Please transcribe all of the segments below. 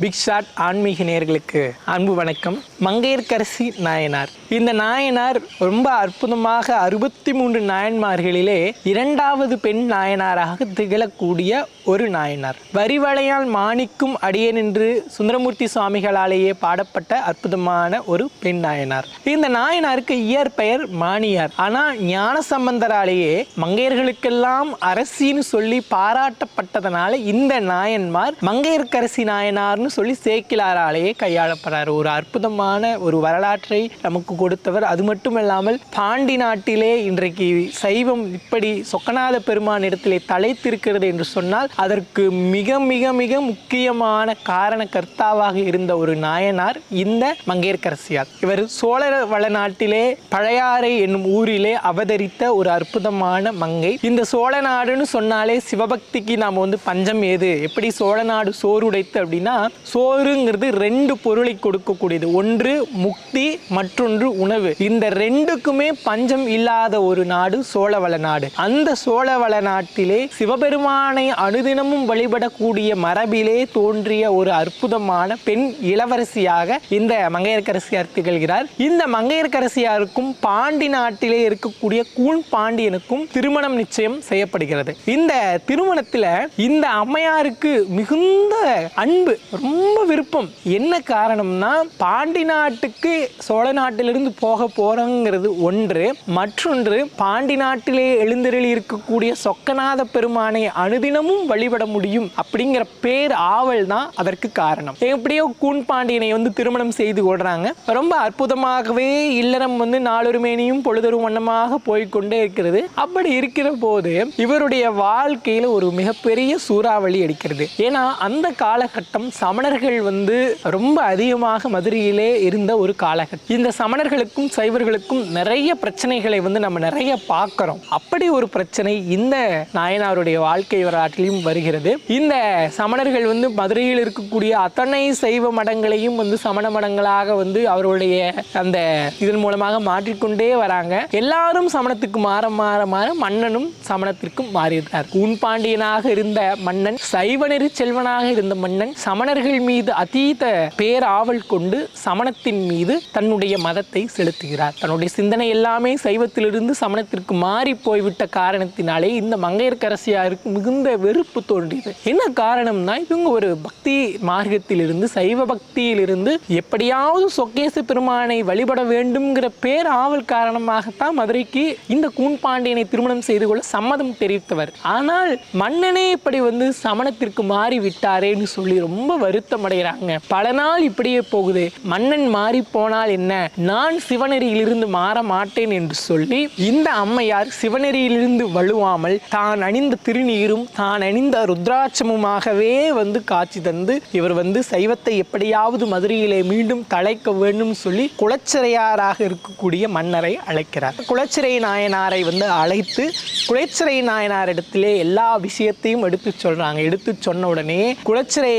Big shot ஆன்மீக நேயர்களுக்கு அன்பு வணக்கம். மங்கையர்க்கரசி நாயனார். இந்த நாயனார் ரொம்ப அற்புதமாக அறுபத்தி மூன்று நாயன்மார்களிலே இரண்டாவது பெண் நாயனாராக திகழக்கூடிய ஒரு நாயனார். வரிவளையால் மாணிக்கும் அடியேன் என்று சுந்தரமூர்த்தி சுவாமிகளாலேயே பாடப்பட்ட அற்புதமான ஒரு பெண் நாயனார். இந்த நாயனாருக்கு இயற்பெயர் மாணியார். ஆனா ஞான சம்பந்தராலேயே மங்கையர்களுக்கெல்லாம் அரசின்னு சொல்லி பாராட்டப்பட்டதனால இந்த நாயன்மார் மங்கையர்க்கரசி நாயனார்னு சொல்லி சேக்கிலாராலேயே கையாளப்படுறார் ஒரு அற்புதமான ஒரு வரலாற்றை நமக்கு கொடுத்தவர். அது மட்டும் இல்லாமல் பாண்டி நாட்டிலே இன்றைக்கு சைவம் இப்படி சொக்கநாத பெருமான் இடத்திலே தலைத்திருக்கிறது என்று சொன்னால் அதற்கு மிக மிக மிக முக்கியமான காரண கர்த்தாவாக இருந்த ஒரு நாயனார் இந்த மங்கையர்க்கரசியார். இவர் சோழ வளநாட்டிலே பழையாறை என்னும் ஊரிலே அவதரித்த ஒரு அற்புதமான மங்கை. இந்த சோழ நாடுன்னு சொன்னாலே சிவபக்திக்கு நாம் வந்து பஞ்சம் ஏது? எப்படி சோழ நாடு சோறுடைத்து அப்படின்னா சோறுங்கிறது ரெண்டு பொருளை கொடுக்கக்கூடியது. ஒன்று முக்தி மற்றொன்று உணவு. இந்த ரெண்டுக்குமே பஞ்சம் இல்லாத ஒரு நாடு சோழவள நாடு. அந்த சோழவள நாட்டிலே சிவபெருமானை அனுதினமும் வழிபடக்கூடிய மரபிலே தோன்றிய ஒரு அற்புதமான பெண் இளவரசியாக இந்த மங்கையர்க்கரசியார் திகழ்கிறார். இந்த மங்கையர்க்கரசியாருக்கும் பாண்டி நாட்டிலே இருக்கக்கூடிய கூன் பாண்டியனுக்கும் திருமணம் நிச்சயம் செய்யப்படுகிறது. இந்த திருமணத்தில் இந்த அம்மையாருக்கு மிகுந்த அன்பு ரொம்ப விருப்பம். என்ன காரணம்னா பாண்டி நாட்டுக்கு சோழ நாட்டிலிருந்து போக போகிறோங்கிறது ஒன்று. மற்றொன்று பாண்டி நாட்டிலே எழுந்தருளி இருக்கக்கூடிய சொக்கநாத பெருமானை அனுதினமும் வழிபட முடியும் அப்படிங்கிற பேர் ஆவல் தான் அதற்கு காரணம். எப்படியோ கூன் பாண்டியனை வந்து திருமணம் செய்து கொள்றாங்க. ரொம்ப அற்புதமாகவே இல்லறம் வந்து நாளொரு மேனியும் பொழுதொரு வண்ணமாக போய்க்கொண்டே இருக்கிறது. அப்படி இருக்கிற போது இவருடைய வாழ்க்கையில் ஒரு மிகப்பெரிய சூறாவளி அடிக்கிறது. ஏன்னா அந்த காலகட்டம் சமணர்கள் வந்து ரொம்ப அதிகமாக மதுரையிலே இருந்த ஒரு காலகட்டம். இந்த சமணர்களுக்கும் சைவர்களுக்கும் நிறைய பிரச்சனைகளை வந்து நம்ம நிறைய பார்க்குறோம். அப்படி ஒரு பிரச்சனை இந்த நாயனாருடைய வாழ்க்கை வரலாற்றிலும் வருகிறது. இந்த சமணர்கள் வந்து மதுரையில் இருக்கக்கூடிய அத்தனை சைவ மடங்களையும் வந்து சமண மடங்களாக வந்து அவருடைய அந்த இதன் மூலமாக மாற்றிக்கொண்டே வராங்க. எல்லாரும் சமணத்துக்கு மாற மாற மாற மன்னனும் சமணத்திற்கும் மாறியிருந்தார் உன் பாண்டியனாக இருந்த மன்னன் சைவநெறி செல்வனாக இருந்த மன்னன் சமணர்கள் மீது அதீத பேராவல் கொண்டு சமணத்தின் மீது தன்னுடைய மதத்தை செலுத்துகிறார். தன்னுடைய சிந்தனை எல்லாமே சைவத்திலிருந்து சமணத்திற்கு மாறி போய்விட்ட காரணத்தினாலே இந்த மங்கையர்கரசியாருக்கு மிகுந்த வெறுப்பு தோன்றியது. என்ன காரணம்னா இவங்க ஒரு பக்தி மார்க்கத்திலிருந்து சைவ பக்தியிலிருந்து எப்படியாவது சொக்கேச பெருமானை வழிபட வேண்டும்ங்கிற பேர் ஆவல் காரணமாகத்தான் மதுரைக்கு இந்த கூன் பாண்டியனை திருமணம் செய்து கொள்ள சம்மதம் தெரிவித்தவர். ஆனால் மன்னனே இப்படி வந்து சமணத்திற்கு மாறி விட்டாரேன்னு சொல்லி ரொம்ப வருத்தம் அடைகிறாங்க பல நாள் இப்படியே போகுது. மன்னன் மாறி போனால் என்ன? நான் சிவநெறியிலிருந்து மாற மாட்டேன் என்று சொல்லி இந்த அம்மையார் சிவநெறியிலிருந்து வழுவாமல் தான் அணிந்த திருநீரும் தான் அணிந்த ருத்ராட்சமுமாகவே வந்து காட்சி தந்து இவர் வந்து சைவத்தை எப்படியாவது மதுரையிலே மீண்டும் தழைக்க வேண்டும் சொல்லி குலச்சிறையாராக இருக்கக்கூடிய மன்னரை அழைக்கிறார். குளச்சிறை நாயனாரை வந்து அழைத்து குலச்சிறை நாயனாரிடத்திலே எல்லா விஷயத்தையும் எடுத்து சொல்றாங்க. எடுத்து சொன்ன உடனே குலச்சிறை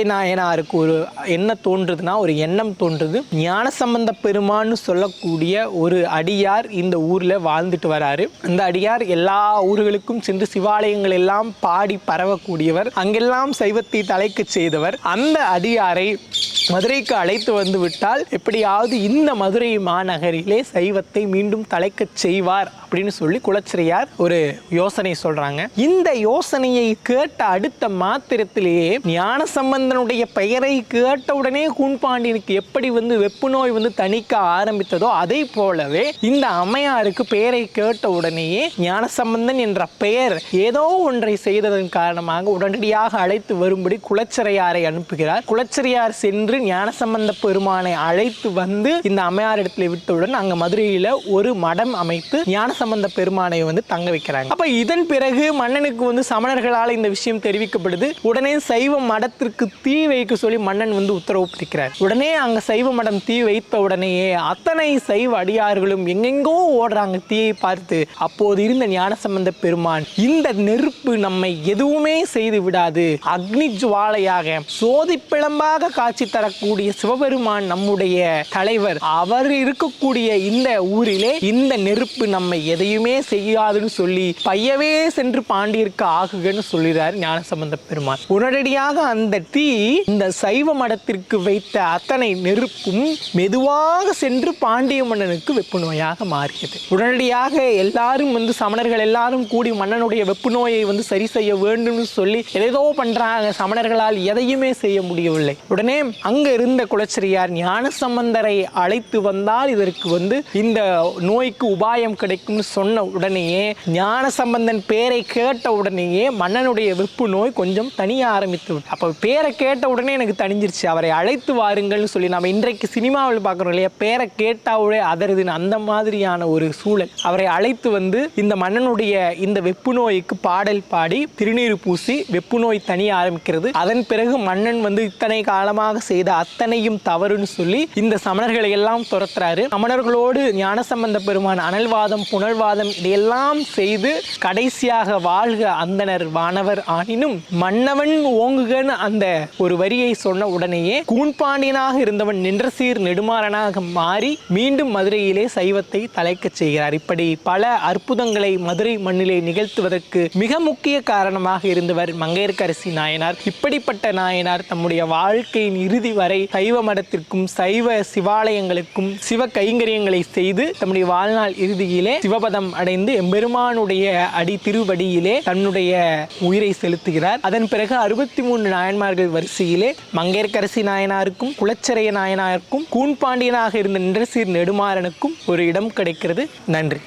அவருக்கு ஒரு என்ன தோன்றுதுன்னா ஒரு எண்ணம் தோன்றுது. ஞான சம்பந்த பெருமான்னு சொல்லக்கூடிய ஒரு அடியார் இந்த ஊர்ல வாழ்ந்துட்டு வராரு. அந்த அடியார் எல்லா ஊர்களுக்கும் சென்று சிவாலயங்கள் எல்லாம் பாடி பரவக்கூடியவர். அங்கெல்லாம் சைவத்தை தலைக்கு செய்தவர். அந்த அடியாரை மதுரைக்கு அழைத்து வந்து விட்டால் எப்படியாவது இந்த மதுரை மாநகரிலே சைவத்தை மீண்டும் தலைக்கச் செய்வார் அப்படின்னு சொல்லி குலச்சிறையார் ஒரு யோசனை சொல்றாங்க. இந்த யோசனையை கேட்ட அடுத்த மாத்திரத்திலேயே ஞான சம்பந்தனுடைய பெயரை கேட்ட உடனே கூன்பாண்டியனுக்கு எப்படி வந்து வெப்பு நோய் வந்து தணிக்க ஆரம்பித்ததோ அதை போலவே இந்த அம்மையாருக்கு பெயரை கேட்ட உடனேயே ஞான சம்பந்தன் என்ற பெயர் ஏதோ ஒன்றை செய்ததன் காரணமாக உடனடியாக அழைத்து வரும்படி குலச்சிறையாரை அனுப்புகிறார். குலச்சிறையார் சென்று ஞானசம்பந்த பெருமானை அழைத்து வந்து இந்த அம்மையார் இடத்துல விட்டவுடன் அங்க மதுரையில ஒரு மடம் அமைத்து ஞானசம்பந்த பெருமானை வந்து தங்க வைக்கிறாங்க. அப்ப இதன் பிறகு மன்னனுக்கு வந்து சமணர்களால் இந்த விஷயம் தெரிவிக்கப்படுது. உடனே சைவ மடத்திற்கு தீ வைக்க சொல்லி மன்னன் வந்து உத்தரவு பிடிக்கிறார் உடனே அங்க சைவ மடம் தீ வைத்த உடனேயே அத்தனை சைவ அடியார்களும் எங்கெங்கோ ஓடுறாங்க தீயை பார்த்து. அப்போது இருந்த ஞானசம்பந்த பெருமான் இந்த நெருப்பு நம்மை எதுவுமே செய்து விடாது. அக்னி ஜுவாலையாக சோதி பிளம்பாக காட்சி தர தரக்கூடிய சிவபெருமான் நம்முடைய தலைவர். அவர் இருக்கக்கூடிய இந்த ஊரிலே இந்த நெருப்பு நம்மை எதையுமே செய்யாதுன்னு சொல்லி பையவே சென்று பாண்டியருக்கு ஆகுகன்னு சொல்லிறார் ஞானசம்பந்த பெருமான். உடனடியாக அந்த தீ இந்த சைவ மடத்திற்கு வைத்த அத்தனை நெருப்பும் மெதுவாக சென்று பாண்டிய மன்னனுக்கு வெப்பு நோயாக மாறியது. உடனடியாக எல்லாரும் வந்து சமணர்கள் எல்லாரும் கூடி மன்னனுடைய வெப்பு நோயை வந்து சரி செய்ய வேண்டும்னு சொல்லி ஏதோ பண்றாங்க. சமணர்களால் எதையுமே செய்ய முடியவில்லை. உடனே அங்கே இருந்த குலச்சிரியார் ஞான சம்பந்தரை அழைத்து வந்தால் இதற்கு வந்து இந்த நோய்க்கு உபாயம் கிடைக்கும்னு சொன்ன உடனேயே ஞான சம்பந்தன் பேரை கேட்ட உடனேயே மன்னனுடைய வெப்பு நோய் கொஞ்சம் தனிய ஆரம்பித்து விட்டு அப்போ பேரை கேட்ட உடனே எனக்கு தனிஞ்சிருச்சு அவரை அழைத்து வாருங்கள்னு சொல்லி நம்ம இன்றைக்கு சினிமாவில் பார்க்குறோம் இல்லையா? பேரை கேட்டாவுடே அதருதுன்னு அந்த மாதிரியான ஒரு சூழல். அவரை அழைத்து வந்து இந்த மன்னனுடைய இந்த வெப்பு நோய்க்கு பாடல் பாடி திருநீர் பூசி வெப்பு நோய் தனிய ஆரம்பிக்கிறது. அதன் பிறகு மன்னன் வந்து இத்தனை காலமாக செய்த அத்தனையும் தவறுன்னு சொல்லி இந்த சமணர்களை எல்லாம் துரத்துறாரு. சமணர்களோடு ஞானசம்பந்த பெருமான் அனல்வாதம் புனல்வாதம் இதையெல்லாம் செய்து கடைசியாக வாழ்க அந்தனர் வானவர் ஆனினும் மன்னவன் ஓங்குகன்னு அந்த ஒரு வரியை சொன்ன உடனேயே கூண்பாண்டியனாக இருந்தவன் நின்ற சீர் நெடுமாறனாக மாறி மீண்டும் மதுரையிலே சைவத்தை தலைக்கச் செய்கிறார். இப்படி பல அற்புதங்களை மதுரை மண்ணிலே நிகழ்த்துவதற்கு மிக முக்கிய காரணமாக இருந்தவர் மங்கையர்க்கரசி நாயனார். இப்படிப்பட்ட நாயனார் தம்முடைய வாழ்க்கையின் இறுதி வரை சைவ மடத்திற்கும் சைவ சிவாலயங்களுக்கும் சிவ கைங்கரியங்களை செய்து தம்முடைய வாழ்நாள் இறுதியிலே சிவபதம் அடைந்து எம்பெருமானுடைய அடி திருவடியிலே தன்னுடைய உயிரை செலுத்துகிறார். அதன் பிறகு அறுபத்தி மூன்று நாயன்மார்கள் வரிசையிலே மங்கையர்கரசி நாயனாருக்கும் குலச்சரைய நாயனாருக்கும் கூண்பாண்டியனாக இருந்த நின்றசீர் நெடுமாறனுக்கும் ஒரு இடம் கிடைக்கிறது. நன்றி.